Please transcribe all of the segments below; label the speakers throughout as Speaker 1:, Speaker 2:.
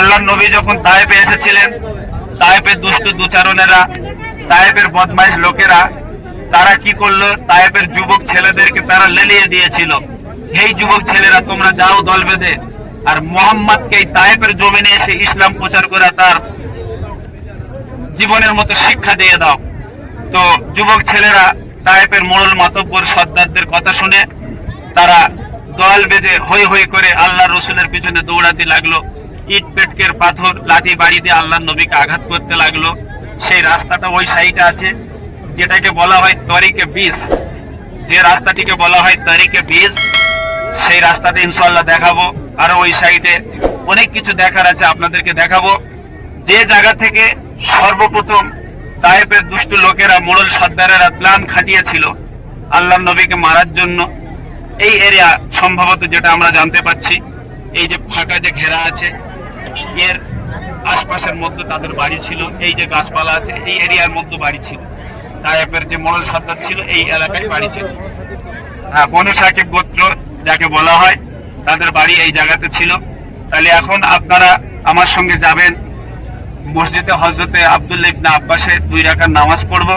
Speaker 1: আল্লাহ নবী যখন তায়েফে এসেছিলেন তায়েফের দুষ্ট দুচারণেরা তায়েফের বদমাইশ লোকেরা, তারা কি করল? তায়েফের যুবক ছেলেদেরকে তারা লেলিয়ে দিয়েছিল। এই যুবক ছেলেরা, তোমরা যাও দল বেঁধে। আর মোহাম্মদকে এই তায়েফের জমিনে এসে ইসলাম প্রচার করে তার জীবনের মতো শিক্ষা দিয়ে দাও। তো যুবক ছেলেরা তায়েফের মোড়ল মাতব্বর সর্দারদের কথা শুনে তারা দল বেঁধে হই হই করে আল্লাহ রসুলের পিছনে দৌড়াতে লাগল। ইট পেটকের পাথর, লাঠি বাড়ি দিয়ে আল্লাহ নবীকে আঘাত করতে লাগল। সেই রাস্তাটা ওই সাইডে আছে, যেটাকে বলা হয় তরিকে বিষ যে রাস্তাটিকে বলা হয় তরিকে বিষ সেই রাস্তাতে ইনশাল্লাহ দেখাবো। আরও ওই সাইডে অনেক কিছু দেখার আছে, আপনাদেরকে দেখাবো। যে জায়গা থেকে সর্বপ্রথম তায়েফের দুষ্ট লোকেরা মোড়ল সর্দারেরা প্ল্যান খাটিয়েছিল আল্লাহ নবীকে মারার জন্য। এই এরিয়া সম্ভবত যেটা আমরা জানতে পাচ্ছি, এই যে ফাঁকা যে ঘেরা আছে এর আশপাশের মধ্যে তাদের বাড়ি ছিল, এই যে গাছপালা আছে, এই এরিয়ার মধ্যে বাড়ি ছিল। তায়েফের যে মোড়ল সর্দার ছিল, এই এলাকায় বাড়ি ছিল। হ্যাঁ বনু সাকিব গোত্র যাকে বলা হয়, তাদের বাড়ি এই জায়গাতে ছিল। তাহলে এখন আপনারা আমার সঙ্গে যাবেন, মসজিদে হজরতে আব্দুল্লাহ ইবনে আব্বাসে দুই রাকাত নামাজ পড়ব।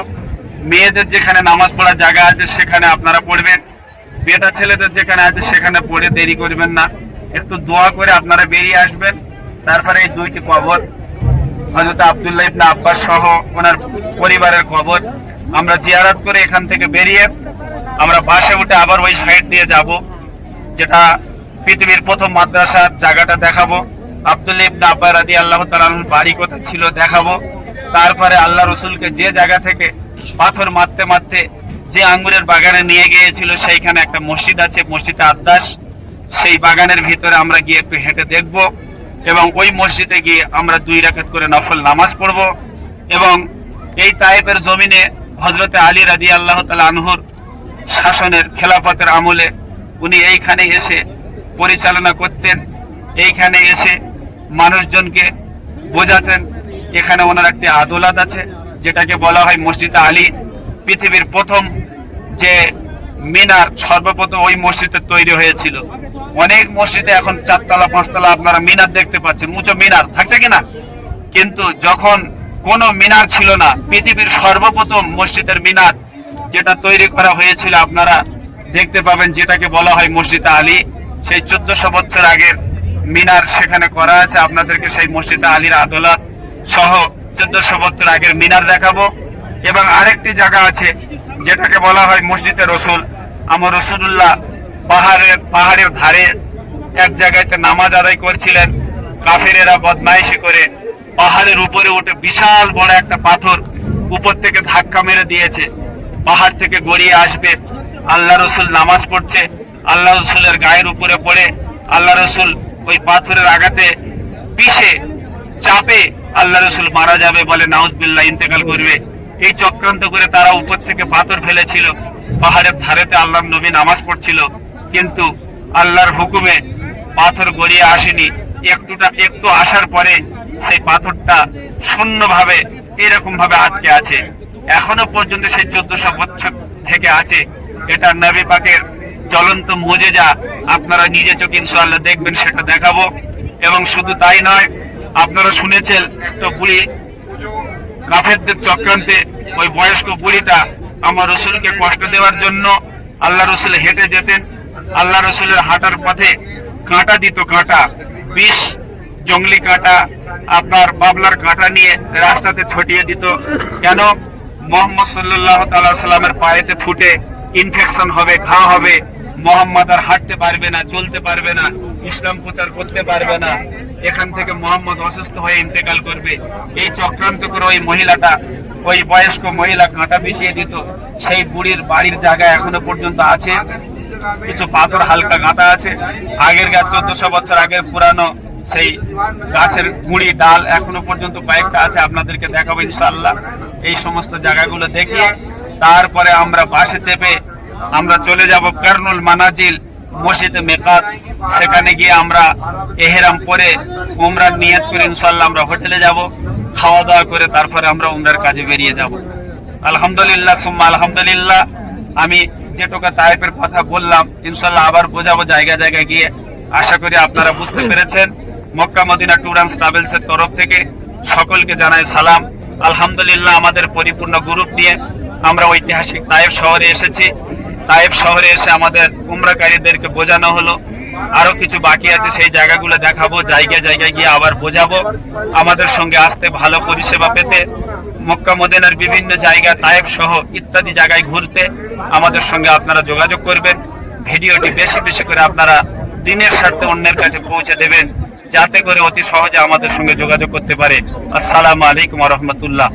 Speaker 1: মেয়েদের যেখানে নামাজ পড়ার জায়গা আছে, সেখানে আপনারা পড়বেন। বেটা ছেলেদের যেখানে আছে, সেখানে পড়ে দেরি করবেন না। একটু দোয়া করে আপনারা বেরিয়ে আসবেন। তারপরে এই দুইটি কবর হজরত আব্দুল্লাহ ইবনে আব্বাস সহ ওনার পরিবারের কবর। আমরা জিয়ারত করে এখান থেকে বেরিয়ে আমরা বাসে উঠে আবার ওই সাইড দিয়ে যাব, যেটা পৃথিবীর প্রথম মাদ্রাসার জায়গাটা দেখাবো। আব্দুল্লাহ ইবনে আব্বা রাদি আল্লাহ তাআলার বাড়ি কোথায় ছিল দেখাবো। তারপরে আল্লাহ রসুলকে যে জায়গা থেকে পাথর মারতে মারতে যে আঙ্গুরের বাগানে নিয়ে গিয়েছিল, সেইখানে একটা মসজিদ আছে, মসজিদে আদাস সেই বাগানের ভিতরে আমরা গিয়ে একটু হেঁটে দেখব। এবং ওই মসজিদে গিয়ে আমরা দুই রাকাত করে নফল নামাজ পড়ব এবং এই তায়েফের জমিনে হজরতে আলী রাজি আল্লাহ তালা আনহুর শাসনের খেলাফতের আমলে উনি এইখানে এসে পরিচালনা করতেন। এইখানে এসে মানুষজনকে বোঝাতেন। এখানে ওনার একটি আদালত আছে, যেটাকে বলা হয় মসজিদ আলী। পৃথিবীর প্রথম যে মিনার সর্বপ্রথম ওই মসজিদে তৈরি হয়েছিল। অনেক মসজিদে এখন চারতলা, পাঁচতলা আপনারা মিনার দেখতে পাচ্ছেন। উঁচু মিনার, থাকছে কিনা কিন্তু যখন কোনো মিনার ছিল না, পৃথিবীর সর্বপ্রথম মসজিদের মিনার যেটা তৈরি করা হয়েছিল, আপনারা দেখতে পাবেন যেটাকে বলা হয় মসজিদ আলী। সেই চোদ্দশো বছর আগের মিনার সেখানে করা আছে। আপনাদেরকে সেই মসজিদ আলীর আদালত সহ চোদ্দশো বছর আগের মিনার দেখাবো। এবং আরেকটি জায়গা আছে, যেটাকে বলা হয় মসজিদে রসুল। আমার রসুল্লাহ পাহাড়ের পাহাড়ের ধারে এক জায়গাতে নামাজ আদায় করছিলেন। কাফিরেরা বদমাইশি করে পাহাড়ের উপরে উঠে বিশাল বড় একটা পাথর উপর থেকে ধাক্কা মেরে দিয়েছে। পাহাড় থেকে গড়িয়ে আসবে। আল্লাহ রসুল নামাজ পড়ছে। আল্লাহ রসুলের গায়ের উপরে পড়ে। আল্লাহ রসুল ওই পাথরের আঘাতে পিষে, চাপে আল্লাহ রসুল মারা যাবে বলে নাউজবিল্লাহ ইন্তেকাল করবে। এই চক্রান্ত করে তারা উপর থেকে পাথর ফেলেছিল। পাহাড়ের ধারেতে আল্লাহ নবী নামাজ পড়ছিল, কিন্তু আল্লাহর হুকুমে পাথর গড়িয়ে আসেনি। একটুটা একটু আসার পরে সেই পাথরটা শূন্যভাবে এরকম ভাবে আটকে আছে। এখনও পর্যন্ত সেই চোদ্দশো বছর থেকে আছে। এটা নবী পাকের জ্বলন্ত মজেজা। আপনারা নিজে চোখে ইনশাআল্লাহ দেখবেন, সেটা দেখাবো। এবং শুধু তাই নয়, আপনারা শুনেছেন, তো বুড়ি কাফেরদের চক্রান্তে ওই বয়স্ক বুড়িটা আমার রসুলকে কষ্ট দেওয়ার জন্য আল্লাহ রসুল হেঁটে যেতেন। আল্লাহ রসুলের হাঁটার পথে কাঁটা দিত কাঁটা, বিষ, জঙ্গলি কাঁটা, আপনার বাবলার কাঁটা নিয়ে রাস্তাতে ছটিয়ে দিত। কেন? মোহাম্মদ সাল্লাহ তাল্লাহ সাল্লামের পায়েতে ফুটে ইনফেকশন হবে, ঘা হবে মোহাম্মদ আর হাঁটতে পারবে না, চলতে পারবে না, ইসলাম প্রচার করতে পারবে না। এখান থেকে মোহাম্মদ অসুস্থ হয়ে ইন্তেকাল করবে। এই চক্রান্ত করে ওই মহিলাটা, ওই বয়স্ক মহিলা কাঁটা বিছিয়ে দিত। সেই বুড়ির বাড়ির জায়গা এখনও পর্যন্ত আছে। কিছু পাথর, হালকা গাঁথা আছে। আগের গাছ চোদ্দশো বছর আগে পুরানো সেই গাছের গুঁড়ি, ডাল এখনও পর্যন্ত কয়েকটা আছে। আপনাদেরকে দেখাবো ইনশাল্লাহ এই সমস্ত জায়গাগুলো দেখিয়ে তারপরে আমরা বাসে চেপে আমরা চলে যাব কার্নুল মানাজিল মসজিদে মেকাত। সেখানে গিয়ে আমরা এহেরাম পরে উমরার নিয়ত করে ইনশাল্লাহ আমরা হোটেলে যাব খাওয়া দাওয়া করে তারপরে আমরা উমরার কাজে বেরিয়ে যাব। আলহামদুলিল্লাহ, সুম্মা আলহামদুলিল্লাহ। আমি যেটুকু তাইপের কথা বললাম ইনশাল্লাহ আবার বোঝাবো জায়গা জায়গায় গিয়ে। আশা করি আপনারা বুঝতে পেরেছেন, মক্কা মদিনা ট্যুর অ্যান্ড ট্রাভেলসের তরফ থেকে সকলকে জানাই সালাম। আলহামদুলিল্লাহ আমাদের পরিপূর্ণ গ্রুপ নিয়ে আমরা ঐতিহাসিক তায়েব শহরে এসেছি। তায়েব শহরে এসে আমাদের উমরাকারীদেরকে বোঝানো হলো। আরও কিছু বাকি আছে, সেই জায়গাগুলো দেখাবো, জায়গায় জায়গায় গিয়ে আবার বোঝাবো। আমাদের সঙ্গে আসতে ভালো পরিষেবা পেতে, মক্কা, মদিনার বিভিন্ন জায়গা তায়েব সহ ইত্যাদি জায়গায় ঘুরতে আমাদের সঙ্গে আপনারা যোগাযোগ করবেন। ভিডিওটি বেশি বেশি করে আপনারা দিনের স্বার্থে অন্যের কাছে পৌঁছে দেবেন, যাতে করে অতি সহজে আমাদের সঙ্গে যোগাযোগ করতে পারে। আসসালামু আলাইকুম রহমতুল্লাহ।